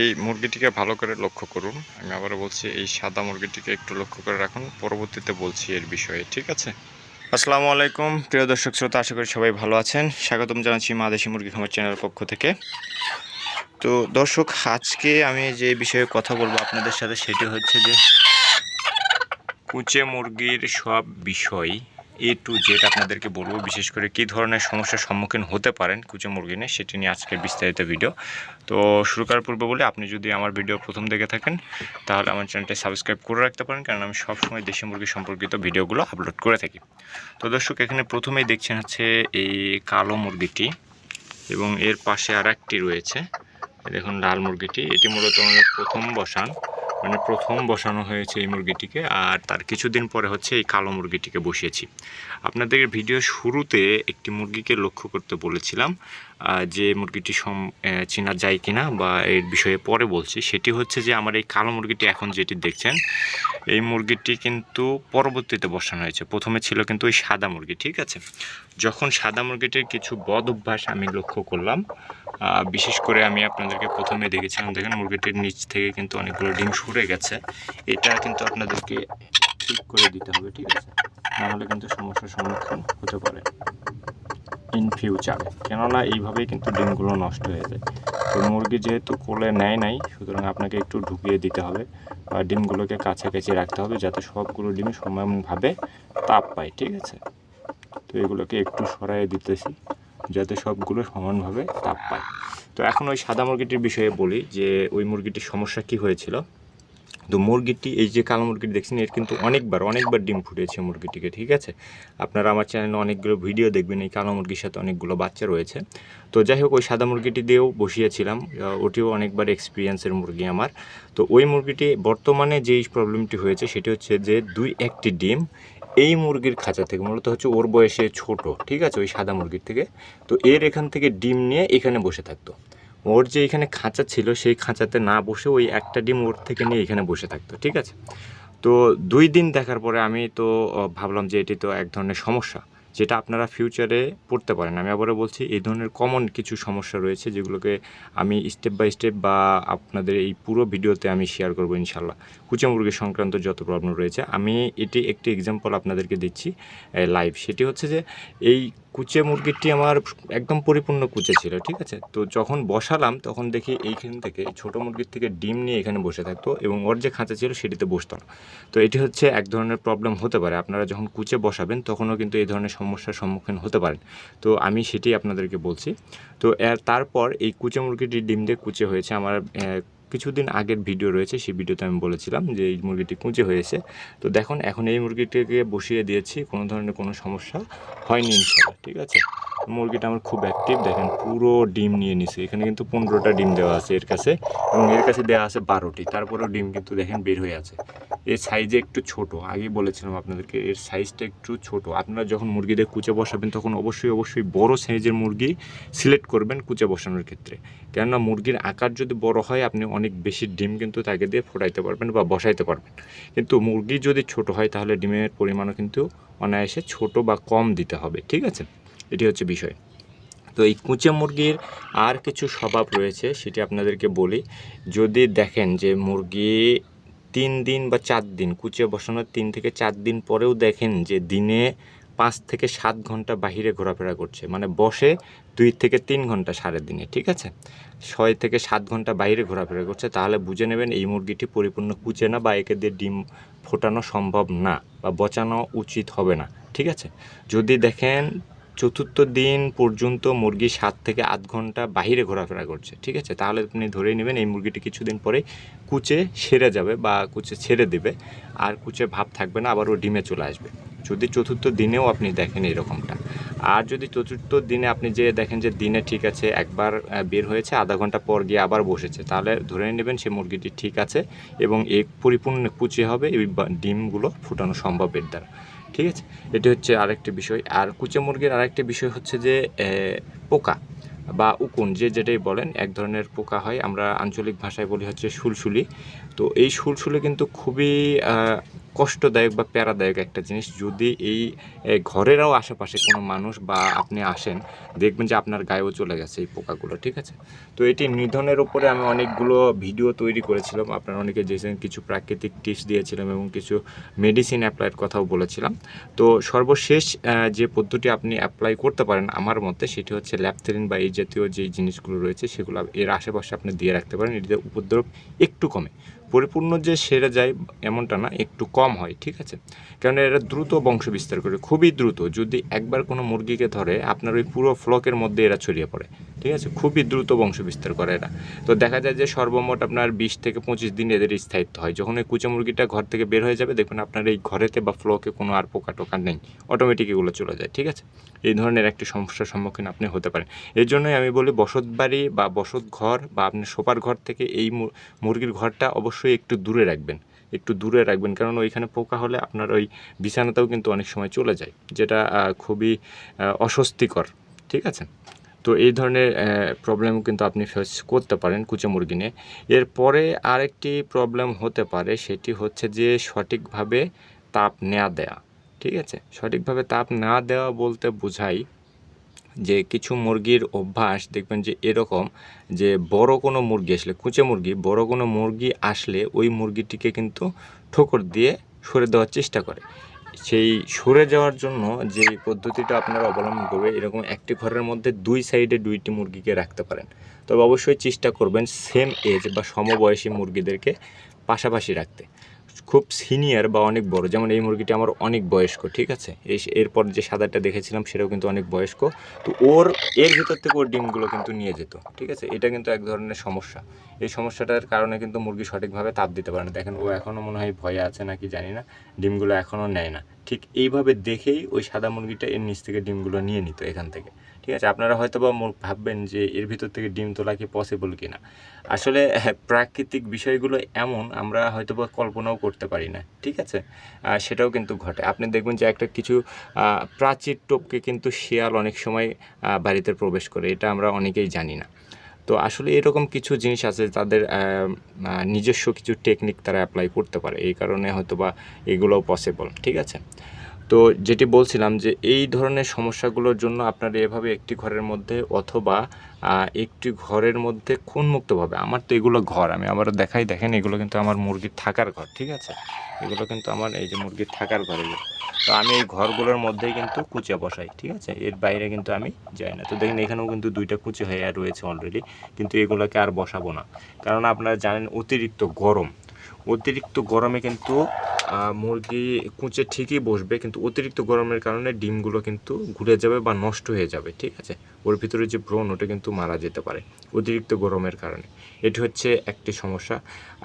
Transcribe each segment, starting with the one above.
এই মুরগিটিকে ভালো করে লক্ষ্য করুন। আমি আবারও বলছি, এই সাদা মুরগিটিকে একটু লক্ষ্য করে রাখুন। পরবর্তীতে বলছি এর বিষয়ে, ঠিক আছে? আসসালামু আলাইকুম, প্রিয় দর্শক শ্রোতা, আশা করি সবাই ভালো আছেন। স্বাগতম জানাচ্ছি মা দেশি মুরগি খামার চ্যানেলের পক্ষ থেকে। তো দর্শক, আজকে আমি যে বিষয়ে কথা বলব আপনাদের সাথে, সেটি হচ্ছে যে কুচে মুরগির সব বিষয় এ টু জেড আপনাদেরকে বলব, বিশেষ করে কী ধরনের সমস্যার সম্মুখীন হতে পারেন কুচে মুরগি নিয়ে, সেটি নিয়ে আজকের বিস্তারিত ভিডিও তো শুরু করার পূর্বে বলে, আপনি যদি আমার ভিডিও প্রথম দেখে থাকেন, তাহলে আমার চ্যানেলটি সাবস্ক্রাইব করে রাখতে পারেন কারণ আমি সবসময় দেশি মুরগি সম্পর্কিত ভিডিওগুলো আপলোড করে থাকি। তো দর্শক, এখানে প্রথমেই দেখছেন হচ্ছে এই কালো মুরগিটি, এবং এর পাশে আর রয়েছে। দেখুন, লাল মুরগিটি, এটি মূলত আমাদের প্রথম বসান। মানে প্রথম বসানো হয়েছে এই মুরগিটিকে আর তার কিছুদিন পরে হচ্ছে এই কালো মুরগিটিকে বসিয়েছি। আপনাদের ভিডিও শুরুতে একটি মুরগিকে লক্ষ্য করতে বলেছিলাম যে মুরগিটি সম চেনা যায় কিনা বা এর বিষয়ে পরে বলছি, সেটি হচ্ছে যে আমার এই কালো মুরগিটি এখন যেটি দেখছেন, এই মুরগিটি কিন্তু পরবর্তীতে বসানো হয়েছে। প্রথমে ছিল কিন্তু ওই সাদা মুরগি, ঠিক আছে? যখন সাদা মুরগিটির কিছু বদ অভ্যাস আমি লক্ষ্য করলাম বিশেষ করে আমি আপনাদেরকে প্রথমে দেখেছিলাম, দেখেন মুরগিটির নিচ থেকে কিন্তু অনেকগুলো ডিম সরে গেছে। এটা কিন্তু আপনাদেরকে ঠিক করে দিতে হবে, ঠিক আছে? নাহলে কিন্তু সমস্যার সম্মুখীন হতে পারে। ইন ফিউচারে। কেননা এইভাবেই কিন্তু ডিমগুলো নষ্ট হয়ে যায়। তো মুরগি যেহেতু কোলে নেয় নাই, সুতরাং আপনাকে একটু ঢুকিয়ে দিতে হবে বা ডিমগুলোকে কাছাকাছি রাখতে হবে যাতে সবগুলো ডিম সমানভাবে তাপ পায়, ঠিক আছে? তো এগুলোকে একটু সরাই দিতেছি যাতে সবগুলো সমানভাবে তাপ পায়। তো এখন ওই সাদা মুরগিটির বিষয়ে বলি যে, ওই মুরগিটির সমস্যা কি হয়েছিল? তো মুরগিটি, এই যে কালো মুরগিটি দেখছেন, এর কিন্তু অনেকবার অনেকবার ডিম ফুটেছে মুরগিটিকে, ঠিক আছে? আপনারা আমার চ্যানেলে অনেকগুলো ভিডিও দেখবেন, এই কালো মুরগির সাথে অনেকগুলো বাচ্চা রয়েছে। তো যাই হোক, ওই সাদা মুরগিটি দিয়েও বসিয়েছিলাম ওটিও অনেকবার এক্সপিরিয়েন্সের মুরগি আমার। তো ওই মুরগিটি বর্তমানে যেই প্রবলেমটি হয়েছে, সেটি হচ্ছে যে দুই, একটি ডিম এই মুরগির খাঁচা থেকে, মূলত হচ্ছে ওর বয়সে ছোট, ঠিক আছে? ওই সাদা মুরগির থেকে। তো এর এখান থেকে ডিম নিয়ে এখানে বসে থাকতো। ওর যে এখানে খাঁচা ছিল, সেই খাঁচাতে না বসে ওই একটা ডিম ওর থেকে নিয়ে এখানে বসে থাকতো, ঠিক আছে? তো দুই দিন দেখার পরে আমি তো ভাবলাম যে এটি তো এক ধরনের সমস্যা, যেটা আপনারা ফিউচারে পড়তে পারেন। আমি আবারও বলছি, এই ধরনের কমন কিছু সমস্যা রয়েছে যেগুলোকে আমি স্টেপ বাই স্টেপ বা আপনাদের এই পুরো ভিডিওতে আমি শেয়ার করব ইনশাল্লাহ কুচা সংক্রান্ত যত প্রবলেম রয়েছে, আমি এটি একটি এক্সাম্পল আপনাদেরকে দিচ্ছি লাইভ সেটি হচ্ছে যে এই কুচে মুরগিটি আমার একদম পরিপূর্ণ কুচে ছিল, ঠিক আছে? তো যখন বসালাম, তখন দেখি এইখান থেকে ছোটো মুরগির থেকে ডিম নিয়ে এখানে বসে থাকতো এবং ওর যে খাঁচা ছিল সেটিতে বসতো না। তো এটি হচ্ছে এক ধরনের প্রবলেম হতে পারে। আপনারা যখন কুচে বসাবেন, তখনও কিন্তু এই ধরনের সমস্যার সম্মুখীন হতে পারেন। তো আমি সেটি আপনাদেরকে বলছি। তো তারপর এই কুচে মুরগিটি ডিম দিয়ে কুচে হয়েছে। আমার কিছুদিন আগের ভিডিও রয়েছে, সেই ভিডিওতে আমি বলেছিলাম যে এই মুরগিটি কুঁচে হয়েছে। তো দেখুন, এখন এই মুরগিটিকে বসিয়ে দিয়েছি, কোনো ধরনের কোনো সমস্যা হয়নি ইনশাল্লাহ ঠিক আছে? মুরগিটা আমার খুব অ্যাক্টিভ দেখেন পুরো ডিম নিয়ে নিছে। এখানে কিন্তু পনেরোটা ডিম দেওয়া আছে এর কাছে, এবং এর কাছে দেওয়া আছে বারোটি। তারপরেও ডিম কিন্তু দেখেন বের হয়ে আছে। এর সাইজে একটু ছোট আগে বলেছিলাম আপনাদেরকে, এর সাইজটা একটু ছোট। আপনারা যখন মুরগিদের কুচে বসাবেন, তখন অবশ্যই অবশ্যই বড় সাইজের মুরগি সিলেক্ট করবেন কুচে বসানোর ক্ষেত্রে। কেননা মুরগির আকার যদি বড় হয়, আপনি অনেক বেশি ডিম কিন্তু তাকে দিয়ে ফোটাইতে পারবেন বা বসাইতে পারবেন। কিন্তু মুরগি যদি ছোট হয় তাহলে ডিমের পরিমাণও কিন্তু অনায়াসে ছোট বা কম দিতে হবে, ঠিক আছে? এটি হচ্ছে বিষয়। তো এই কুচে মুরগির আর কিছু স্বভাব রয়েছে, সেটি আপনাদেরকে বলি। যদি দেখেন যে মুরগি তিন দিন বা চার দিন, কুচে বসানোর তিন থেকে চার দিন পরেও দেখেন যে দিনে পাঁচ থেকে সাত ঘণ্টা বাহিরে ঘোরাফেরা করছে। মানে বসে দুই থেকে তিন ঘণ্টা সাড়ে দিনে, ঠিক আছে? ছয় থেকে সাত ঘণ্টা বাইরে ঘোরাফেরা করছে, তাহলে বুঝে নেবেন এই মুরগিটি পরিপূর্ণ কুচে না বা একে দিয়ে ডিম ফোটানো সম্ভব না বা বচানো উচিত হবে না, ঠিক আছে? যদি দেখেন চতুর্থ দিন পর্যন্ত মুরগি সাত থেকে আধ ঘণ্টা বাইরে ঘোরাফেরা করছে, ঠিক আছে? তাহলে আপনি ধরেই নেবেন এই মুরগিটি কিছুদিন পরে কুচে সেরে যাবে বা কুচে ছেড়ে দেবে, আর কুচে ভাব থাকবে না, আবার ও ডিমে চলে আসবে। যদি চতুর্থ দিনেও আপনি দেখেন এরকমটা। আর যদি চতুর্থ দিনে আপনি যে দেখেন যে দিনে ঠিক আছে, একবার বের হয়েছে, আধা ঘণ্টা পর গিয়ে আবার বসেছে, তাহলে ধরে নেবেন সে মুরগিটি ঠিক আছে এবং এক পরিপূর্ণ কুচে হবে, এই ডিমগুলো ফুটানো সম্ভব এর দ্বারা। ঠিক আছে? এটি হচ্ছে আরেকটি বিষয়। আর কুচে মুরগির আরেকটি বিষয় হচ্ছে যে পোকা বা উকুন, যে যেটাই বলেন, এক ধরনের পোকা হয়, আমরা আঞ্চলিক ভাষায় বলি হচ্ছে সুলসুলি। তো এই সুলসুলি কিন্তু খুবই কষ্টদায়ক বা প্যারাদায়ক একটা জিনিস। যদি এই ঘরেরও আশেপাশে কোনো মানুষ বা আপনি আসেন, দেখবেন যে আপনার গায়েও চলে গেছে এই পোকাগুলো, ঠিক আছে? তো এটি নিধনের উপরে আমি অনেকগুলো ভিডিও তৈরি করেছিলাম। আপনারা অনেকে যেছেন কিছু প্রাকৃতিক টিপস দিয়েছিলাম এবং কিছু মেডিসিন অ্যাপ্লাইয়ের কথাও বলেছিলাম। তো সর্বশেষ যে পদ্ধতি আপনি অ্যাপ্লাই করতে পারেন আমার মতে, সেটি হচ্ছে ল্যাপথেরিন বা এই জাতীয় যে জিনিসগুলো রয়েছে, সেগুলো এর আশেপাশে আপনি দিয়ে রাখতে পারেন। এটিতে উপদ্রব একটু কমে। পরিপূর্ণ যে সেরে যায় এমনটা না, একটু কম হয়, ঠিক আছে? কারণ এরা দ্রুত বংশ বিস্তার করে, খুবই দ্রুত। যদি একবার কোনো মুরগিকে ধরে, আপনার ওই পুরো ফ্লকের মধ্যে এরা ছড়িয়ে পড়ে। ঠিক আছে? খুবই দ্রুত বংশ বিস্তার করে এরা। তো দেখা যায় যে সর্বমোট আপনার বিশ থেকে পঁচিশ দিন এদের স্থায়িত্ব হয়। যখন এই কুচা মুরগিটা ঘর থেকে বের হয়ে যাবে, দেখবেন আপনার এই ঘরেতে বা ফ্লোকে কোনো আর পোকা টোকা নেই। অটোমেটিক এগুলো চলে যায়, ঠিক আছে? এই ধরনের একটি সমস্যার সম্মুখীন আপনি হতে পারেন। এই জন্যই আমি বলি বসত বাড়ি বা বসত ঘর বা আপনি সোপার ঘর থেকে এই মুরগির ঘরটা অবশ্যই একটু দূরে রাখবেন। একটু দূরে রাখবেন, কারণ ওইখানে পোকা হলে আপনার ওই বিছানাতেও কিন্তু অনেক সময় চলে যায়, যেটা খুবই অস্বস্তিকর, ঠিক আছে? তো এই ধরনের প্রবলেম কিন্তু আপনি ফেস করতে পারেন কুচে মুরগি নিয়ে। এরপরে আরেকটি প্রবলেম হতে পারে, সেটি হচ্ছে যে সঠিকভাবে তাপ নেওয়া দেয়া, ঠিক আছে? সঠিকভাবে তাপ না দেওয়া বলতে বোঝাই যে কিছু মুরগির অভ্যাস, দেখবেন যে এরকম যে বড় কোনো মুরগি আসলে, কুচে মুরগি, বড় কোনো মুরগি আসলে ওই মুরগিটিকে কিন্তু ঠোকর দিয়ে সরে দেওয়ার চেষ্টা করে। সেই সরে যাওয়ার জন্য যে পদ্ধতিটা আপনারা অবলম্বন করবে, এরকম একটি ঘরের মধ্যে দুই সাইডে দুইটি মুরগিকে রাখতে পারেন। তবে অবশ্যই চেষ্টা করবেন সেম এজ বা সমবয়সী মুরগিদেরকে পাশাপাশি রাখতে। খুব সিনিয়র বা অনেক বড়, যেমন এই মুরগিটি আমার অনেক বয়স্ক, ঠিক আছে? এই এরপর যে সাদাটা দেখেছিলাম সেটাও কিন্তু অনেক বয়স্ক, তো ওর, এর ভিতর থেকে ওর ডিমগুলো কিন্তু নিয়ে যেত, ঠিক আছে? এটা কিন্তু এক ধরনের সমস্যা, এই সমস্যাটার কারণে কিন্তু মুরগি সঠিকভাবে তাপ দিতে পারে না। দেখেন, ও এখনও মনে হয় ভয়ে আছে নাকি জানি না, ডিমগুলো এখনও নেয় না, ঠিক এইভাবে দেখেই ওই সাদা মুরগিটা এর নিচ থেকে ডিমগুলো নিয়ে নিত এখান থেকে। ঠিক আছে? আপনারা হয়তো বা ভাববেন যে এর ভিতর থেকে ডিম তোলা কি পসিবল কিনা। আসলে হ্যাঁ, প্রাকৃতিক বিষয়গুলো এমন আমরা হয়তো বা কল্পনাও করতে পারি না ঠিক আছে? সেটাও কিন্তু ঘটে। আপনি দেখবেন যে একটা কিছু প্রাচীর টোপকে কিন্তু শিয়াল অনেক সময় বাড়িতে প্রবেশ করে এটা আমরা অনেকেই জানি না। তো আসলে এরকম কিছু জিনিস আছে তাদের নিজস্ব কিছু টেকনিক তারা অ্যাপ্লাই করতে পারে। এই কারণে হয়তো বা এগুলোও পসিবল ঠিক আছে? তো যেটি বলছিলাম যে এই ধরনের সমস্যাগুলোর জন্য আপনারা এভাবে একটি ঘরের মধ্যে অথবা একটি ঘরের মধ্যে কোন মুক্তভাবে আমার তো এগুলো ঘর, আমি আবার দেখাই, দেখেন এগুলো কিন্তু আমার মুরগির থাকার ঘর, ঠিক আছে? এগুলো কিন্তু আমার এই যে মুরগির থাকার ঘর এগুলো। তো আমি এই ঘরগুলোর মধ্যেই কিন্তু কুচে বসাই, ঠিক আছে? এর বাইরে কিন্তু আমি যাই না। তো দেখেন এখানেও কিন্তু দুইটা কুচে হয়ে রয়েছে অলরেডি কিন্তু এগুলোকে আর বসাবো না। কারণ আপনারা জানেন অতিরিক্ত গরম অতিরিক্ত গরমে কিন্তু মুরগি কুঁচে ঠিকই বসবে, কিন্তু অতিরিক্ত গরমের কারণে ডিমগুলো কিন্তু ঘুরে যাবে বা নষ্ট হয়ে যাবে, ঠিক আছে? ওর ভিতরে যে ব্রণ ওটা কিন্তু মারা যেতে পারে অতিরিক্ত গরমের কারণে। এটি হচ্ছে একটি সমস্যা।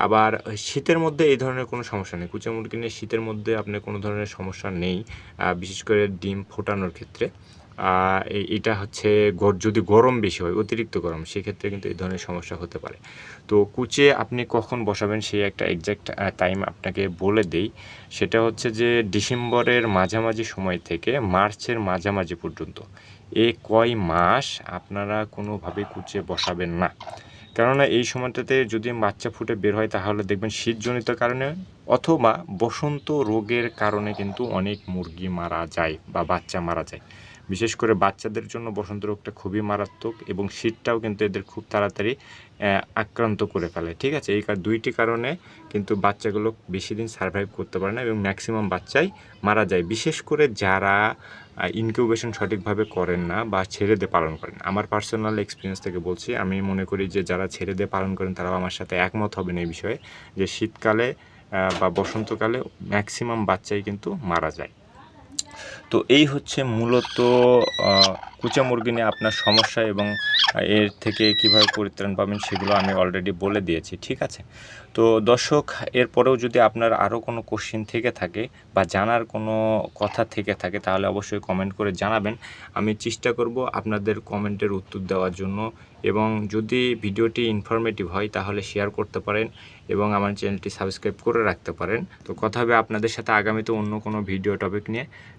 আবার শীতের মধ্যে এই ধরনের কোনো সমস্যা নেই। কুচা মুরগি নিয়ে শীতের মধ্যে আপনার কোনো ধরনের সমস্যা নেই বিশেষ করে ডিম ফোটানোর ক্ষেত্রে। এটা হচ্ছে যদি গরম বেশি হয়, অতিরিক্ত গরম, সেক্ষেত্রে কিন্তু এই ধরনের সমস্যা হতে পারে। তো কুচে আপনি কখন বসাবেন সেই একটা এক্স্যাক্ট টাইম আপনাকে বলে দেই। সেটা হচ্ছে যে ডিসেম্বরের মাঝামাঝি সময় থেকে মার্চের মাঝামাঝি পর্যন্ত। এ কয় মাস আপনারা কোনোভাবে কুচে বসাবেন না। কেননা এই সময়টাতে যদি বাচ্চা ফুটে বের হয়, তাহলে দেখবেন শীতজনিত কারণে অথবা বসন্ত রোগের কারণে কিন্তু অনেক মুরগি মারা যায় বা বাচ্চা মারা যায়। বিশেষ করে বাচ্চাদের জন্য বসন্ত রোগটা খুবই মারাত্মক এবং শীতটাও কিন্তু এদের খুব তাড়াতাড়ি আক্রান্ত করে ফেলে, ঠিক আছে? এই দুইটি কারণে কিন্তু বাচ্চাগুলো বেশি দিন সার্ভাইভ করতে পারে না এবং ম্যাক্সিমাম বাচ্চাই মারা যায়। বিশেষ করে যারা ইনকিউবেশন সঠিকভাবে করেন না বা ছেড়ে দিয়ে পালন করেন আমার পার্সোনাল এক্সপিরিয়েন্স থেকে বলছি, আমি মনে করি যে যারা ছেড়ে দিয়ে পালন করেন তারাও আমার সাথে একমত হবেন এই বিষয়ে যে শীতকালে বা বসন্তকালে ম্যাক্সিমাম বাচ্চাই কিন্তু মারা যায়। তো এই হচ্ছে মূলত কুচা মুরগি নিয়ে আপনার সমস্যা এবং এর থেকে কীভাবে পরিত্রাণ পাবেন সেগুলো আমি অলরেডি বলে দিয়েছি, ঠিক আছে? তো দর্শক, এরপরেও যদি আপনার আরও কোনো কোশ্চিন থেকে থাকে বা জানার কোনো কথা থেকে থাকে, তাহলে অবশ্যই কমেন্ট করে জানাবেন। আমি চেষ্টা করব আপনাদের কমেন্টের উত্তর দেওয়ার জন্য এবং যদি ভিডিওটি ইনফরমেটিভ হয়, তাহলে শেয়ার করতে পারেন এবং আমার চ্যানেলটি সাবস্ক্রাইব করে রাখতে পারেন। তো কথা হবে আপনাদের সাথে আগামীতে অন্য কোনো ভিডিও টপিক নিয়ে।